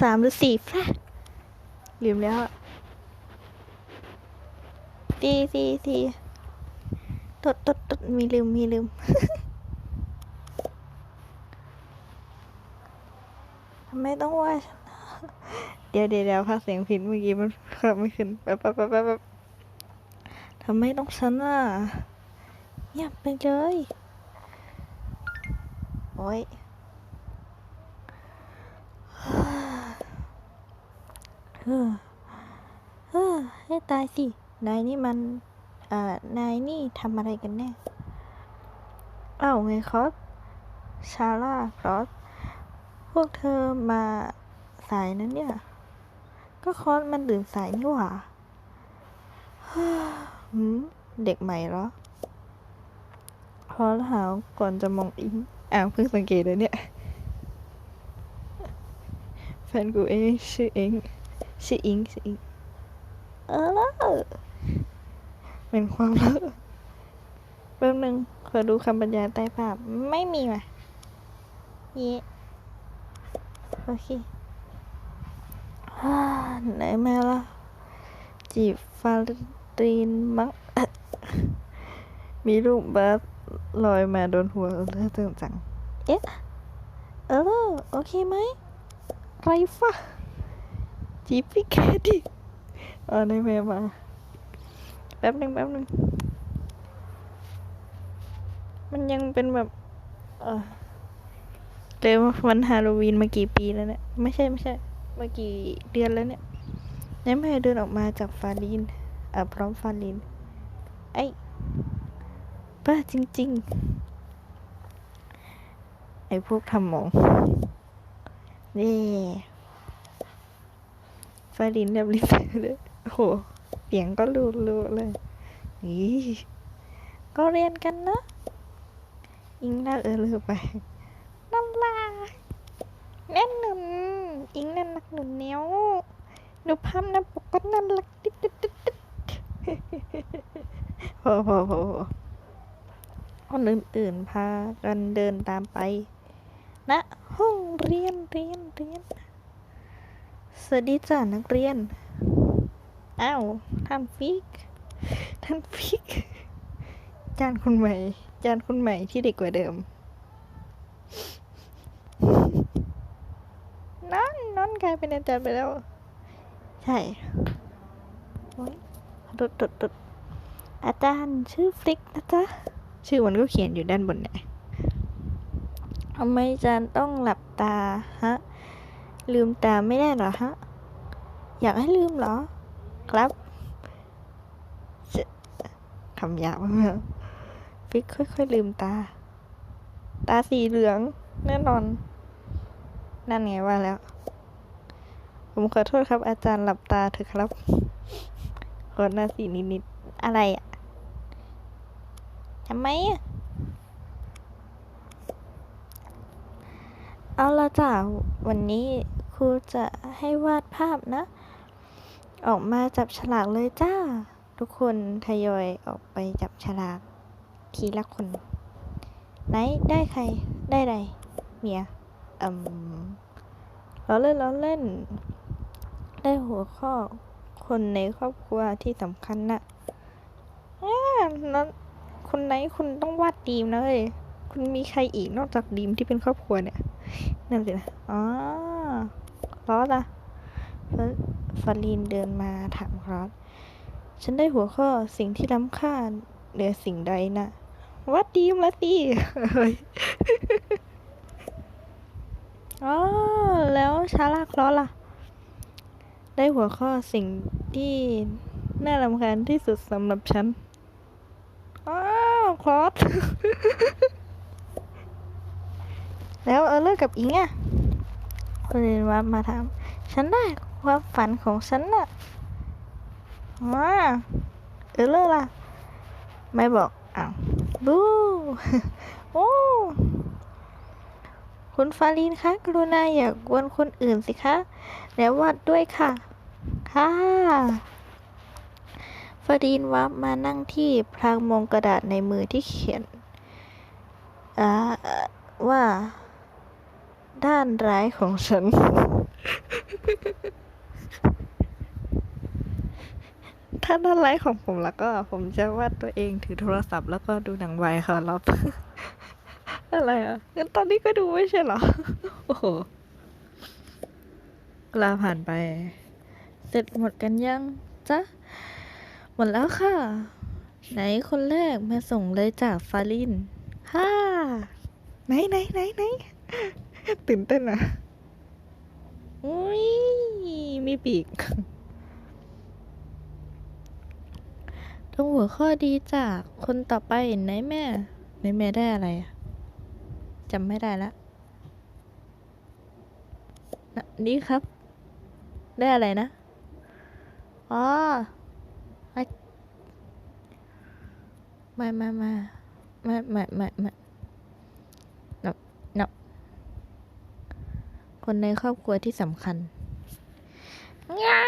สามหรือสี่ฟะลืมแล้วอะสี่สี่สี่ตดตดตดมีลืม มีลืม ทำไมต้องว่าฉันเดี๋ยวเดี๋ยวเดี๋ยวพักเสียงผิดเมื่อกี้มันขับไม่ขึ้นแป๊บแป๊บแป๊บแป๊บแป๊บทำไมต้องฉันอะเงียบไปเลย โอ้ย เฮ้อเฮ้อให้ตายสิ นายนี่มันเอ่อนายนี่ทำอะไรกันแน่อ้าวไงคอสชาร่าครอส พวกเธอมาสายนั้นเนี่ย ก็คอสมันตื่นสายนี่หว่าหืมเด็กใหม่เหรอคอสหาวก่อนจะมองอิงอ้าวเพิ่งสังเกตเลยเนี่ย แฟนกูเองชื่อเอง ชื่ออิงชื่ออิงเออเป็นความลับแป๊บนึงขอดูคำบรรยายใต้ภาพ ไม่มีว่ะเย่โอเคฮ่าไหนมาละจีบฟารีนมั้งมีรูปบัสลอยมาโดนหัวเออตึงจัง เอ๊ะ เออ โอเคไหมไรฟะ จีบพี่แคดิเออในเมลมา แป๊บหนึ่งแป๊บหนึ่งมันยังเป็นแบบเออเจอวันฮาโลวีนมากี่ปีแล้วเนี่ย ไม่ใช่ไม่ใช่มากี่เดือนแล้วเนี่ยยังไม่เดินออกมาจากฟาลินอะพร้อมฟาลิน ไอ้บ้าจริง ๆ ไอ้พวกทำหมองนี่าลินแบบลิซเลยโอ้โหเสียงก็รู้รู้เลยนี่ก็เรียนกันนะ อิงลาเออลือไปนั่นล่ะแน่นหนุนอิงนั่นนักหนุนเนี้ยวหนูพัมนะปกก็น่ารักติ๊ดติ๊ดติ๊ดติ๊ดพอพอพอคนอื่นๆพากันเดินตามไปณห้องเรียนเรียนเรียน สวัสดีจ้านักเรียน อ้าวท่านฟิก ท่านฟิก จานคนใหม่ จานคนใหม่ที่เด็กกว่าเดิมนั่นนั่นกลายเป็นอาจารย์ไปแล้ว ใช่ตดตดตดอาจารย์ชื่อฟลิกนะจ๊ะ ชื่อมันก็เขียนอยู่ด้านบนเนี่ยทำไมอาจารย์ต้องหลับตาฮะ ลืมตาไม่ได้เหรอฮะ อยากให้ลืมเหรอ ครับคำหยาบมากฟิกค่อยๆลืมตา ตาสีเหลือง แน่นอน นั่นไงว่าแล้ว ผมขอโทษครับ อาจารย์หลับตาเถอะครับขอหน้าสีนิดๆอะไรอะทำไมอะเอาละจ้ะวันนี้ ครูจะให้วาดภาพนะ ออกมาจับฉลากเลยจ้า ทุกคนทยอยออกไปจับฉลากทีละคน ไหนได้ใครได้ใดเมียอืมเราเล่นเราเล่น ได้หัวข้อคนในครอบครัวที่สำคัญนะ่ะอ่าแล้วคนไหนคุณต้องวาดดีมนะเลยคุณมีใครอีกนอกจากดีมที่เป็นครอบครัวเนี่ยนั่นสินะอ๋อ รอสอะฟาฟาลีนเดินมาถามครอสฉันได้หัวข้อสิ่งที่ล้ำค่าเหนือสิ่งใดนะวัดดีมละสิเฮ้ยอ๋อแล้วชาลาคลอสล่ะ ได้หัวข้อสิ่งที่น่ารำคาญที่สุดสำหรับฉันอ้าวคลอสแล้วเออเลิกกับอิงอะค นเรียนว่ามาถามฉันได้ความฝันของฉันน่ะมาเออเลิกล่ะ ไม่บอกอ้าวบูโอ้คุณฟาลินคะกรุณาอย่ากวนคนอื่นสิคะ แล้ววาดด้วยค่ะ ค่ะฟาลินวับมานั่งที่พลางมองกระดาษในมือที่เขียนอ่าว่า ด้านร้ายของฉัน ถ้าด้านไลฟ์ของผมแล้วก็ ผมจะวาดตัวเองถือโทรศัพท์แล้วก็ดูหนังวายค่ะรับอะไรอะงั้นตอนนี้ก็ดูไม่ใช่เหรอ โอ้โหเวลาผ่านไป เสร็จหมดกันยังจ๊ะ หมดแล้วค่ะ ไหนคนแรกมาส่งเลยจากฟาลินฮ่าไหนไหนไหนไหน ตื่นเต้นอะอุ้ยมีปีกต้องหัวข้อดีจากคนต่อไปไหนแม่ไหนแม่ได้อะไรอะจำไม่ได้ละนะนี่ครับ ได้อะไรนะ อ๋อไม่ไม่ไม่ไม่ไม่ไม่ไม่ไม่นับนับ คนในครอบครัวที่สำคัญง่า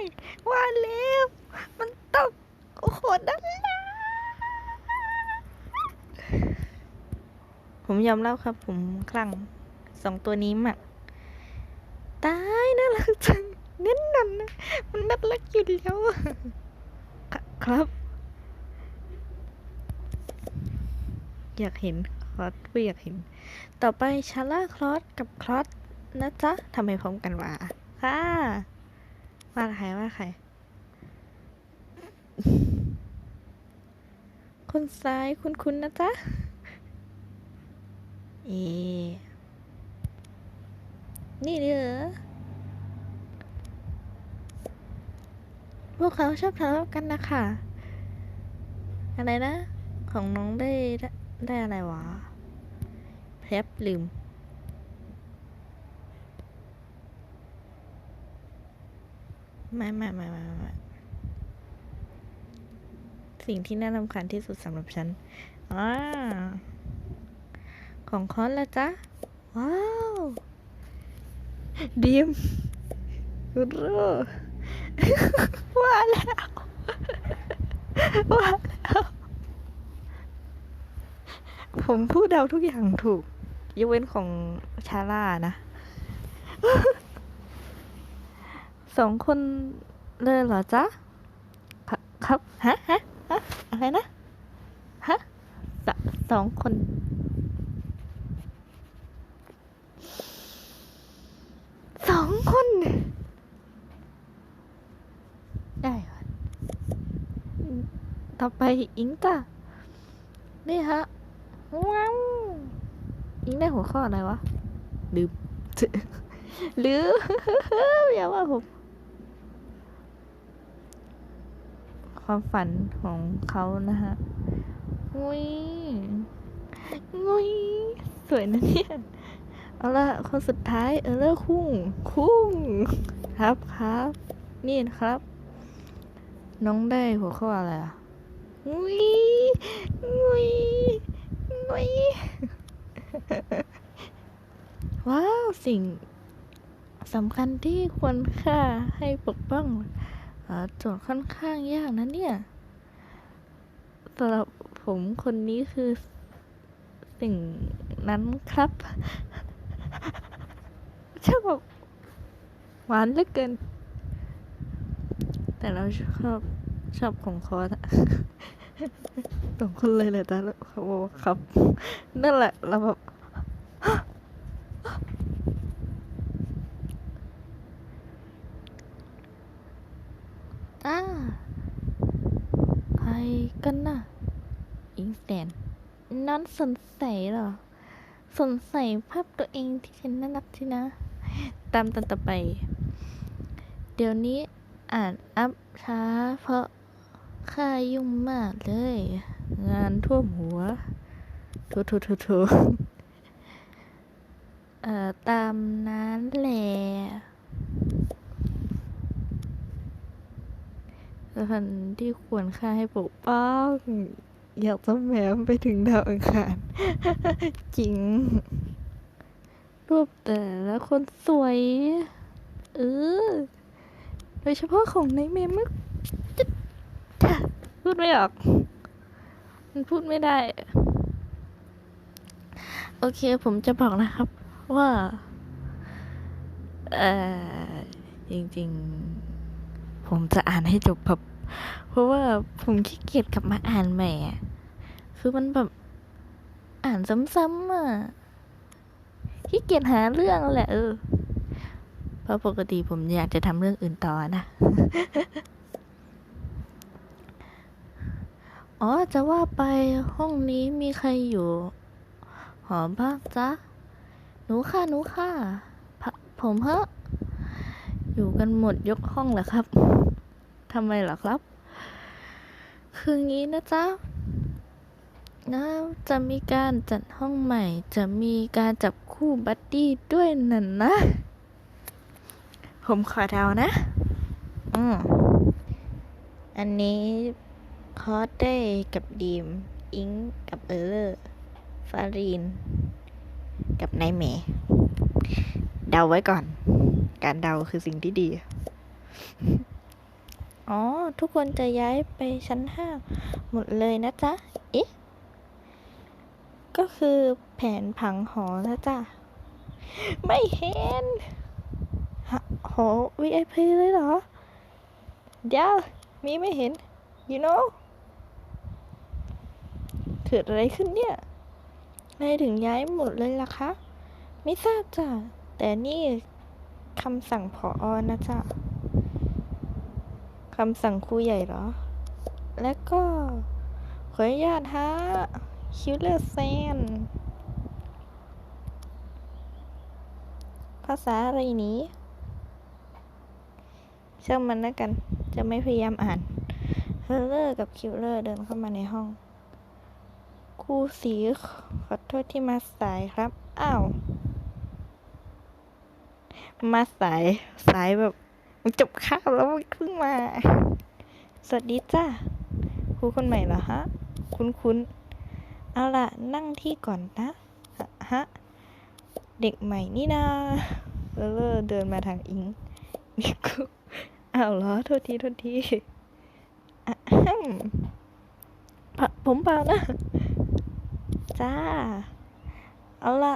ยว่าแล้วมันตกโอ้โหนั่นนะผมยอมรับครับ ผมคลั่งสองตัวนี้มากตายน่ารักจังเน้นนันนะมันน่ารักอยู่แล้วคครับ อยากเห็นคลอสไม่อยากเห็น ต่อไปชาร่าคลอสกับคลอส นะจ๊ะทำไมพร้อมกันวะค่ะว่าใครว่าใคร คนซ้ายคุณคุณนะจ๊ะ เอ นี่เหรอพวกเขาชอบทะเลาะกันนะคะ อะไรนะ ของน้องได้ได้อะไรวะแพบลืม ไม่ไม่ไม่ไม่ไม่สิ่งที่น่ารำคาญที่สุดสำหรับฉันอ่าของคอนละจ๊ะว้าวดีมกูรู้ว่าแล้วว่าแล้วผมพูดเดาทุกอย่างถูกยกเว้นของชาร่านะ สองคนเลยเหรอจ๊ะ ครับ ฮะฮะฮะอะไรนะ ฮะสสองคน สองคน ได้ค่ะต่อไปอิงจ้ะนี่ฮะ ว้าวอิงได้หัวข้ออะไรวะลืมลืมอย่าว่าผม ความฝันของเขานะฮะงุยงุยสวยนะเนี่ย เอาละคนสุดท้ายเออเลอร์คุ้ง คุ้ง ครับครับ นี่นะครับ น้องได้หัวข้ออะไรอะงุยงุยงุยว้าว สิ่งสำคัญที่ควรค่าให้ปกป้อง โจทย์ค่อนข้างยากนะเนี่ยสำหรับผมคนนี้คือสิ่งนั้นครับชอบบหวานเหลือเกิน แต่เราชอบชอบของคอสอะสองคนเลยแหละแต่เขาบอกครับ นั่นแหละเราแบบ อ่าใครกันน่ะ อิงแสนนั่น สนใสเหรอ สนใสภาพตัวเองที่ฉันน่ารักทีนะ ตามตอนต่อไป เดี๋ยวนี้อ่านอัพช้า เพราะข้ายุ่งมากเลย งานท่วมหัวโถโถโถโถเอ่อ ตามนั้นแหละสถานที่ควรค่าให้ปกป้อง อยากจะแหมมไปถึงดาวอังคาร จริง รูปแต่ละคนสวย เออ โดยเฉพาะของในเมมกพูดไม่ออก มันพูดไม่ได้ โอเคผมจะบอกนะครับ ว่า เออจริง ๆ ผมจะอ่านให้จบแบบ เพราะว่าผมขี้เกียจกลับมาอ่านใหม่อะคือมันแบบอ่านซ้ำๆอะขี้เกียจหาเรื่องแหละเออ เพราะปกติผมอยากจะทำเรื่องอื่นต่อนะ อ๋อ จะว่าไปห้องนี้มีใครอยู่ หอบ้างจ๊ะ หนูค่ะหนูค่ะ ผมเฮะอยู่กันหมดยกห้องเหรอครับ ทำไมหรอครับ คืองี้นะจ๊ะนะจะมีการจัดห้องใหม่ จะมีการจับคู่บัดดี้ด้วยนั่นนะ ผมขอเดานะ อืมอันนี้คอสได้กับดีม อิงกับเออเลอร์ฟารีน กับนายเมย์เดาไว้ก่อน การเดาคือสิ่งที่ดี อ๋อ ทุกคนจะย้ายไปชั้นห้าหมดเลยนะจ๊ะ เอ๊ะ ก็คือแผนผังหอนะจ๊ะ ไม่เห็นฮะหอ VIP เลยเหรอ เดี๋ยว มีไม่เห็น you know เกิดอะไรขึ้นเนี่ยทำไมถึงย้ายหมดเลยล่ะคะ ไม่ทราบจ้ะ แต่นี่คำสั่งผออนะจ๊ะ คำสั่งครูใหญ่เหรอ และก็ ขออนุญาตฮะ คิวเลอร์เซน ภาษาอะไรนี้ช่างมันแล้วกัน จะไม่พยายามอ่านเฮเลอร์กับคิวเลอร์เดินเข้ามาในห้องครูสีขอโทษที่มาสายครับ อ้าว มาสาย สายแบบ มันจบข้าวแล้วมันเพิ่งมา สวัสดีจ้าครูคนใหม่เหรอฮะ คุ้นคุ้นเอาล่ะ นั่งที่ก่อนนะ ฮะ เด็กใหม่นี่นาเลอเลเดินมาทางอิงนี่กูอ้าวเหรอ โทษที โทษทีผมเปล่านะ จ้า เอาล่ะ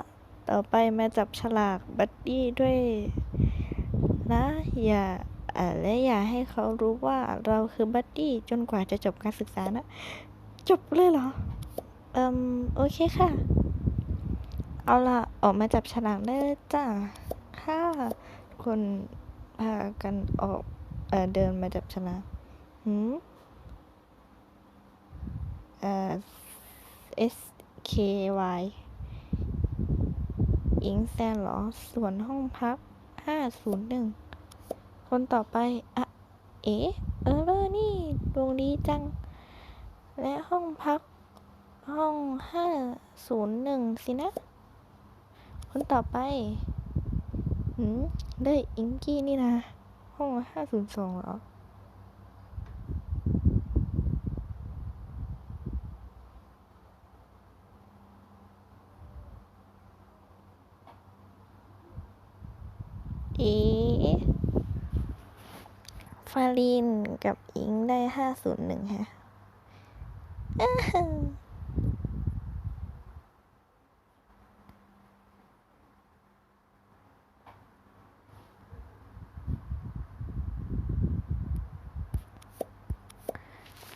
ต่อไปมาจับฉลากบัดดี้ด้วย นะ อย่าและอย่าให้เขารู้ว่าเราคือบัดดี้จนกว่าจะจบการศึกษานะ จบเลยเหรอ เอืมโอเคค่ะ เอาล่ะ ออกมาจับฉลากได้จ้าค่ะคนพากันออกเออเดินมาจับฉลากหืมเอ่อ S K Y อิงแซนเหรอ ส่วนห้องพัก ห้าศูนย์หนึ่งคนต่อไปอะเอ๋เออเลอนี่ดวงดีจัง และห้องพักห้องห้าศูนย์หนึ่งสินะ คนต่อไปหืมได้อิงกี้นี่นะ ห้องห้าศูนย์สองเหรอ เอฟารินกับอิงได้ห้าศูนย์หนึ่งฮะอ้าฮึ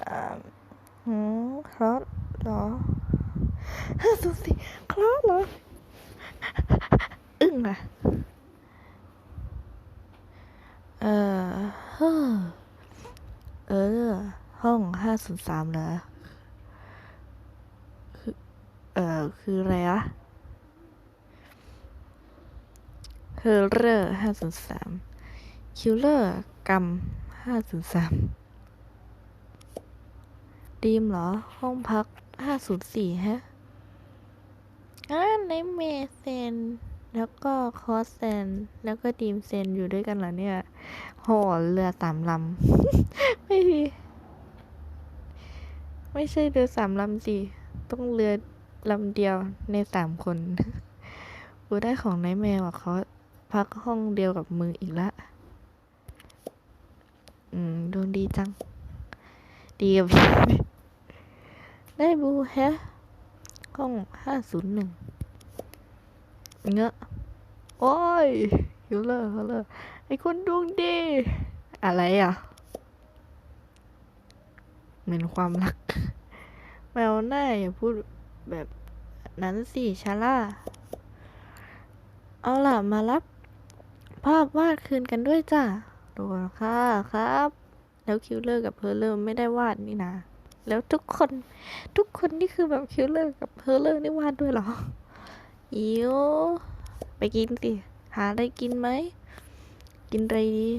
อ่าหืมคลอสเหรอห้าศูนย์สี่คลอสเหรอ อึ้งอะ เออเฮ้อเออ ห้องห้า ศูนย์สามเหรอคือเออคืออะไรอะเฮอร์เรอร์ห้าศูนย์สามคิลเลอร์กรรมห้าศูนย์สามดีมเหรอ ห้องพักห้าศูนย์สี่ฮะอ่าในเมเซนแล้วก็คอสเซนแล้วก็ดีมเซนอยู่ด้วยกันเหรอเนี่ยโหเรือสามลำ ไม่มี ไม่ใช่เรือสามลำสิ ต้องเรือลำเดียวในสามคนกูได้ของนายแมวอะเขาพักห้องเดียวกับมืออีกละ อืมดวงดีจัง ดีกับพี่ได้บูแฮะห้องห้าศูนย์หนึ่งเงอะ โอ้ยฮิลเลอร์ฮิลเลอร์ไอ้คนดวงดี อะไรอะ เหมือนความรัก แมวหน้าอย่าพูดแบบนั้นสิชาล่า เอาล่ะ มารับ ภาพวาดคืนกันด้วยจ้ะโดนค่ะครับ แล้วคิวเลอร์กับเพอร์เลอร์ไม่ได้วาดนี่นะ แล้วทุกคนทุกคนนี่คือแบบคิวเลอร์กับเพอร์เลอร์นี่วาดด้วยเหรออิวไปกินสิ หาอะไรกินไหม กินอะไรดี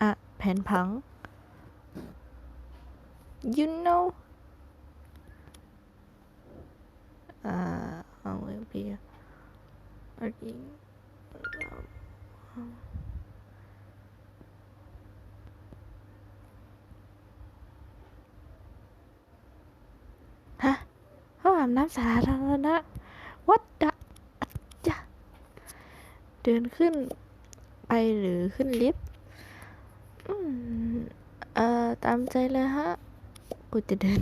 อะ แผนผัง you know อ่าเอาไว้พี่อันนี้ฮะห้องอาบน้ำสาธารณะ what the จะเดินขึ้นไปหรือขึ้นลิฟต์อืมเอ่อตามใจเลยฮะ กูจะเดิน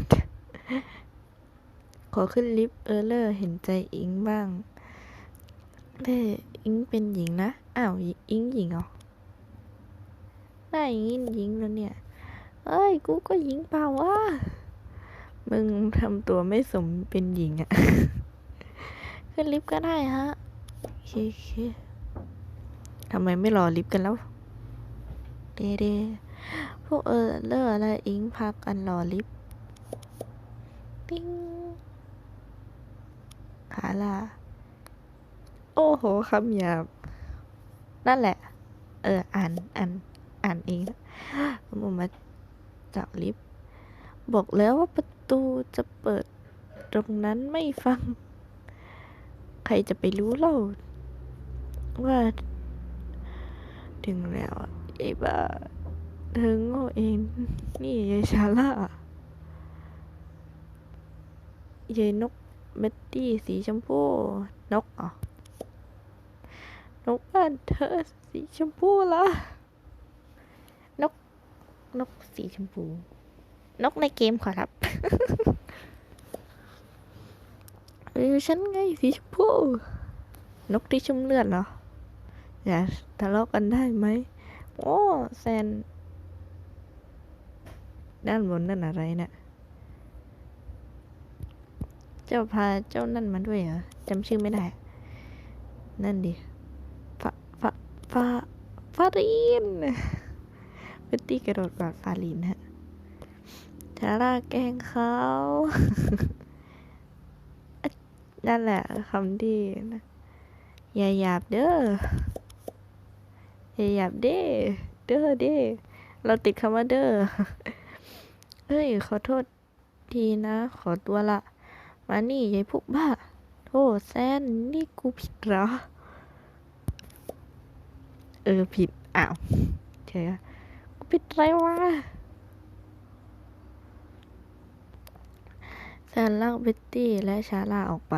ขอขึ้นลิฟต์เออเลอร์เห็นใจอิงบ้างเด้อิงเป็นหญิงนะ อ้าวอิงหญิงเหรอหน้าอย่างงี้หญิงแล้วเนี่ย เอ้ย กูก็หญิงเปล่าวะมึงทำตัวไม่สมเป็นหญิงอะขึ้นลิฟต์ก็ได้ฮะโอเคโอเคทำไมไม่รอลิฟต์กันแล้วเดเด พวกเออเลอร์และอิงพักกันรอลิฟต์ติ้งขาลา โอ้โหคำหยาบ นั่นแหละ เออ อ่านอ่านอ่านเองนะผมมาจากลิฟต์บอกแล้วว่าประตูจะเปิดตรงนั้นไม่ฟัง ใครจะไปรู้เล่า ว่า ถึงแล้วอะไอ้บ้า เธอโง่เอง นี่ยายชาล่ายายนกเบ็ตตี้สีชมพูนกอะนกบ้านเธอสีชมพูละนก นกสีชมพู นกในเกมขอรับเออฉันไงสีชมพู นกที่ชุ่มเลือดเหรอ อย่าทะเลาะกันได้ไหม โอ้แซน ด้านบนนั่นอะไรเนะี่ยเจ้าพาเจ้านั่นมาด้วยเหรอจำชื่อไม่ได้ นั่นดิฟาฟาฟาฟารีนเบตตี้กระโดดกอดฟารีนฮะชาร่าแกล้งเขานั่นแหละคำที่นะอย่าหยาบเด้ออย่าหยาบเด้เด้อเด้เราติดคำว่าเด้อ เฮ้ย ขอโทษทีนะ ขอตัวละ มานี่ยายพวกบ้า โทษแซน นี่กูผิดเหรอ เออ ผิด อ้าวเฉยอกูผิดไรวะแซนลากเบ็ตตี้และชาลาออกไป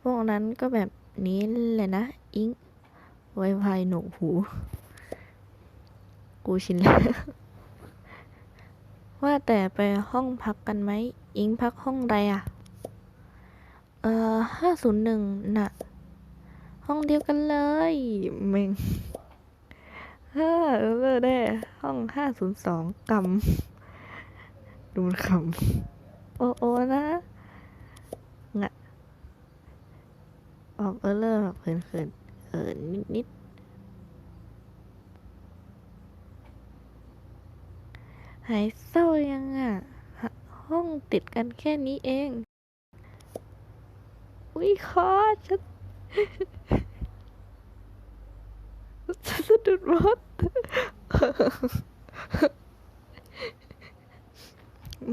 พวกนั้นก็แบบนี้เลยนะ อิงไวไฟหนวกหู กูชินแล้ว ว่าแต่ไปห้องพักกันไหม อิงพักห้องใดอะเอ่อห้าศูนย์หนึ่งน่ะ ห้องเดียวกันเลยเมงฮ่าเออได้ ห้องห้าศูนย์สองกำดูมันคำโอโอนะงะออกเออเลอร์แบบเขินๆเออนิดนิ หายเศร้ายังอะ ห้องติดกันแค่นี้เอง อุ้ยคอฉันฉันสะดุดรถ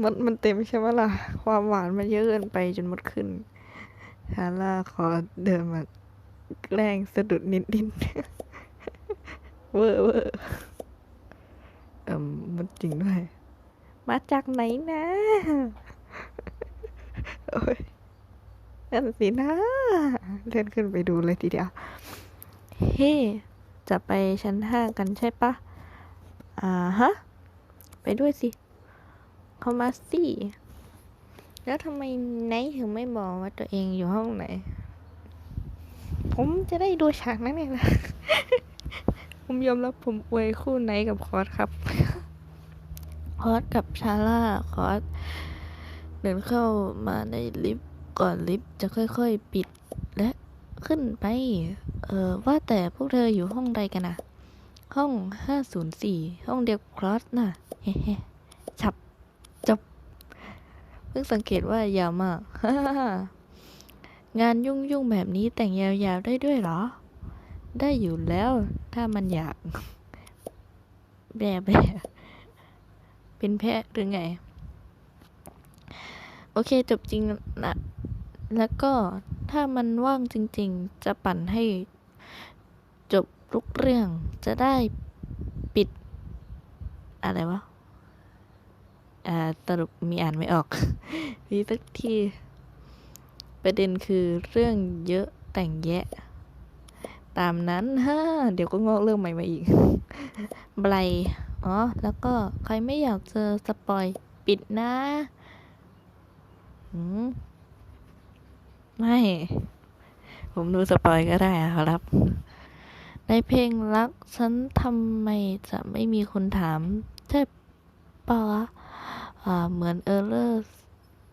มันมันเต็มใช่ไหมล่ะ ความหวานมันเยอะเกินไปจนหมดขึ้นฮาร่าขอเดินมาแกล้งสะดุดนิดนิดเวอร์เวอร์เอ่ม มันจริงด้วย มาจากไหนนะโอ้ยนั่นสินะ เลื่อนขึ้นไปดูเลยทีเดียว เฮ้ จะไปชั้นห้ากันใช่ปะ อ่าฮะ ไปด้วยสิเข้ามาสิแล้วทำไมไนท์ถึงไม่บอกว่าตัวเองอยู่ห้องไหน ผมจะได้ดูฉากนั้นเองนะผมยอมรับผมอวยคู่ไหนกับคอสครับ อสกับชาร่าคอสเดินเข้ามาในลิฟต์ก่อนลิฟต์จะค่อยๆปิดและขึ้นไป เออว่าแต่พวกเธออยู่ห้องใดกันนะห้องห้าศูนย์สี่ห้องเดียวกคอสน่ะเฮ้เฮ้ฉับจบ เพิ่งสังเกตว่ายาวมากงานยุ่งยุ่งแบบนี้แต่งยาวๆได้ด้วยเหรอ ได้อยู่แล้วถ้ามันอยาก แบะแบะ เป็นแพะหรือไง โอเคจบจริงนะแล้วก็ถ้ามันว่างจริงๆ จะปั่นให้จบทุกเรื่องจะได้ปิด อะไรวะอ่าสรุปมีอ่านไม่ออกมีสักทีประเด็นคือเรื่องเยอะแต่งแยะ ตามนั้นฮ่าเดี๋ยวก็งอกเรื่องใหม่มาอีกไบร อ๋อ แล้วก็ใครไม่อยากเจอสปอยปิดนะหืมไม่ ผมดูสปอยก็ได้ครับ ในเพลงรักฉันทำไมจะไม่มีคนถามใช่ปะะอ่า เหมือนเออร์เลอร์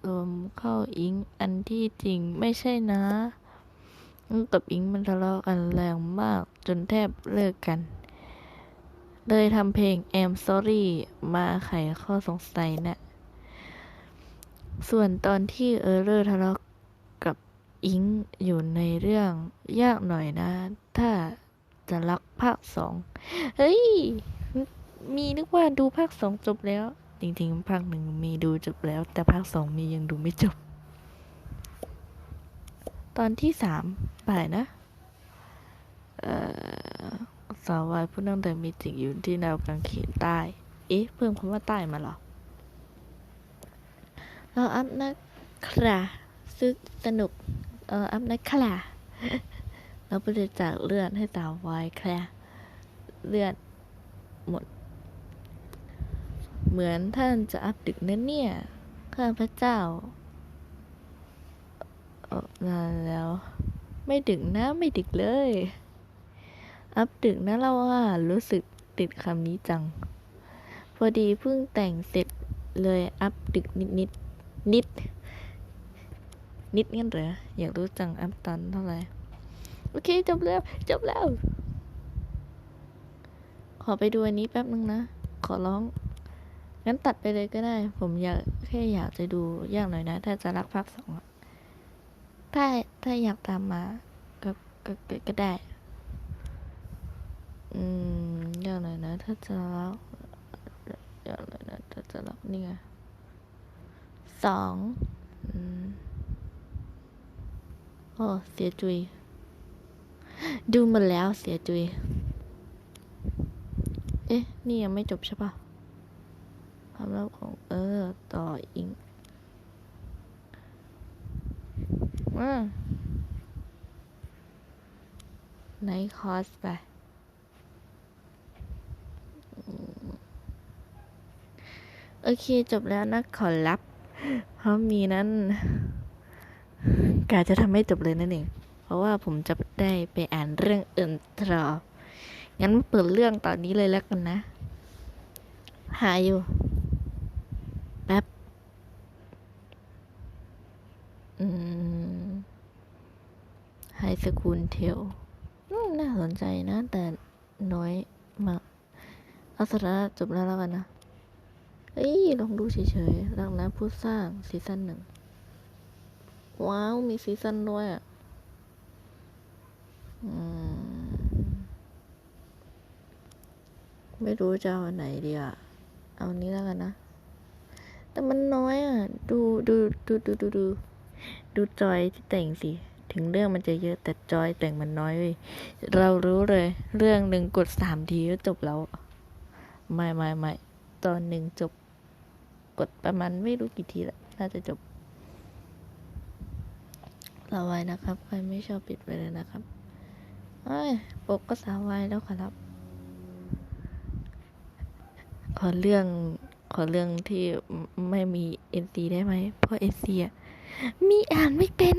รวมเข้าอิงอันที่จริงไม่ใช่นะ กับอิงมันทะเลาะกันแรงมากจนแทบเลิกกัน เลยทำเพลง I'm Sorry มาไขข้อสงสัยนะ่ะส่วนตอนที่เออร์เลอร์ทะเลาะกับอิงอยู่ในเรื่องยากหน่อยนะ ถ้าจะรักภาคสองเฮ้ย มีนึกว่าดูภาคสองจบแล้ว จริงๆ ภาคหนึ่งมีดูจบแล้ว แต่ภาคสองมียังดูไม่จบ ตอนที่สามป่ายนะ เอ่อ สาววายผู้นั่งแต่มีจริงอยู่ที่แนวกางเขนใต้ เอ๊ะ เพิ่มคำว่าใต้มาหรอ เราอัพนักคราซึกสนุก เอออัพนักคราเราบริจาคเลือดให้สาววายแคลเลือดหมด เหมือนท่านจะอัพดึกนะเนี่ย ข้าพระเจ้าเออนานแล้ว ไม่ดึกนะ ไม่ดึกเลย อัพดึกนะเราว่ารู้สึกติดคำนี้จัง พอดีเพิ่งแต่งเสร็จเลยอัพดึกนิดนิดนิด นิดงั้นเหรอ อยากรู้จังอัพตอนเท่าไหร่ โอเค จบแล้ว จบแล้ว ขอไปดูอันนี้แป๊บนึงนะ ขอร้อง งั้นตัดไปเลยก็ได้ ผมอยากแค่อยากจะดูยากหน่อยนะ ถ้าจะรักภาคสองถ้าถ้าอยากตามมาก็ก็ก็ได้ อืมยากหนนะถ้าจะรักยากหนนะถ้าจะรักนี่ไงสองอืมโอ้เสียจุย ดูมาแล้วเสียจุย เอ๊ะ นี่ยังไม่จบใช่ปะความลับของเออ ต่ออิงอ่าในคอสไปอืม โอเคจบแล้วนะขอรับ เพราะมีนั้นกาจะทำให้จบเลยนั่นเอง เพราะว่าผมจะได้ไปอ่านเรื่องอื่นต่องั้นเปิดเรื่องตอนนี้เลยแล้วกันนะ หาอยู่ แป๊บ อืมไฮสคูลเทลน่าสนใจนะ แต่น้อยมากเอาสาระจบแล้วแล้วกันนะ เอ้ยลองดูเฉยๆรักนะผู้สร้างซีซั่นหนึ่ง ว้าว มีซีซั่นด้วยอะอมไม่รู้จะเอาอันไหนดีอะ เอาอันนี้แล้วกันนะ แต่มันน้อยอะ ดูดูดูดูดูดูดูจอยที่แต่งสิ ถึงเรื่องมันจะเยอะแต่จอยแต่งมันน้อยเว้ยเรารู้เลย เรื่องหนึ่งกดสามทีก็จบแล้ว ไม่ไม่ไม่ตอนหนึ่งจบ กดประมาณไม่รู้กี่ทีละน่าจะจบสาวายนะครับ ใครไม่ชอบปิดไปเลยนะครับเอ้ยปกก็สาวายแล้วครับ ขอเรื่องขอเรื่องที่ไม่มีเอ็นซีได้ไหมเพราะเอ็นซีอะมีอ่านไม่เป็น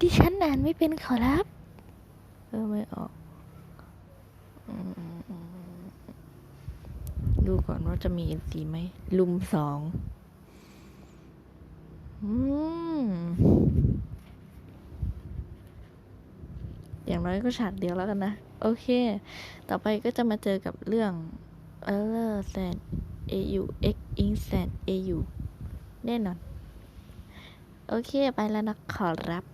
ดิฉันอ่านไม่เป็นขอรับก็ไม่ออก อืม ดูก่อนว่าจะมี NC ไหม ลุมสองอย่างน้อยก็ฉากเดียวแล้วกันนะ โอเค ต่อไปก็จะมาเจอกับเรื่อง e r r o r send au x in send au แน่นอน โอเค ไปแล้วนะขอรับ